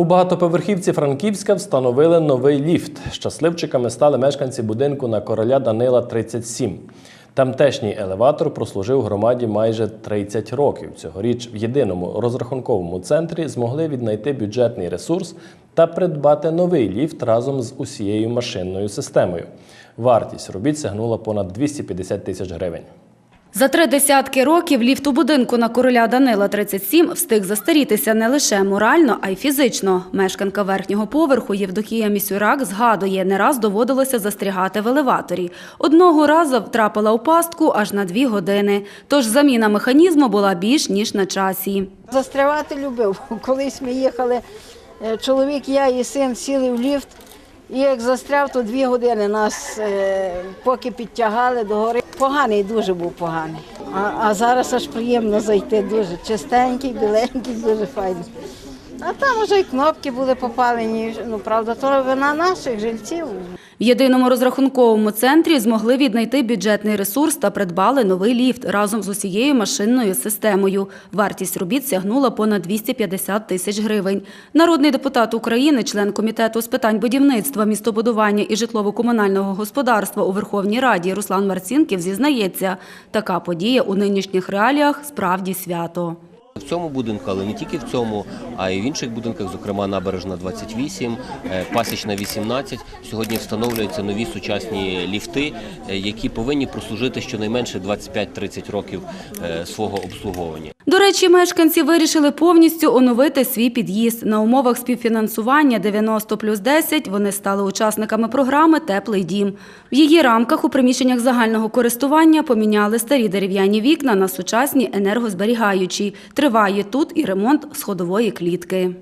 У багатоповерхівці Франківська встановили новий ліфт. Щасливчиками стали мешканці будинку на короля Данила 37. Тамтешній елеватор прослужив громаді майже 30 років. Цьогоріч в єдиному розрахунковому центрі змогли віднайти бюджетний ресурс та придбати новий ліфт разом з усією машинною системою. Вартість робіт сягнула понад 250 тисяч гривень. За три десятки років ліфт у будинку на короля Данила 37 встиг застарітися не лише морально, а й фізично. Мешканка верхнього поверху Євдокія Місюрак згадує, не раз доводилося застрягати в елеваторі. Одного разу втрапила у пастку аж на дві години. Тож заміна механізму була більш ніж на часі. Застрявати любив. Колись ми їхали, е, чоловік, я і син сіли в ліфт, і як застряв, то дві години нас е, поки підтягали до гори. Поганий дуже був поганий. А, а зараз аж приємно зайти дуже чистенький, біленький, дуже файний. А там вже й кнопки були попалені. Ну, правда, то вина наших жильців. В єдиному розрахунковому центрі змогли віднайти бюджетний ресурс та придбали новий ліфт разом з усією машинною системою. Вартість робіт сягнула понад 250 тисяч гривень. Народний депутат України, член комітету з питань будівництва, містобудування і житлово-комунального господарства у Верховній Раді Руслан Марцінків зізнається, така подія у нинішніх реаліях справді свято. В цьому будинку, але не тільки в цьому, а й в інших будинках, зокрема набережна 28, е, пасічна 18. Сьогодні встановлюються нові сучасні ліфти, е, які повинні прослужити щонайменше 25-30 років е, свого обслуговування. До речі, мешканці вирішили повністю оновити свій під'їзд. На умовах співфінансування 90 плюс 10 вони стали учасниками програми Теплий дім. В її рамках у приміщеннях загального користування поміняли старі дерев'яні вікна на сучасні енергозберігаючі. Триває тут і ремонт сходової клітки.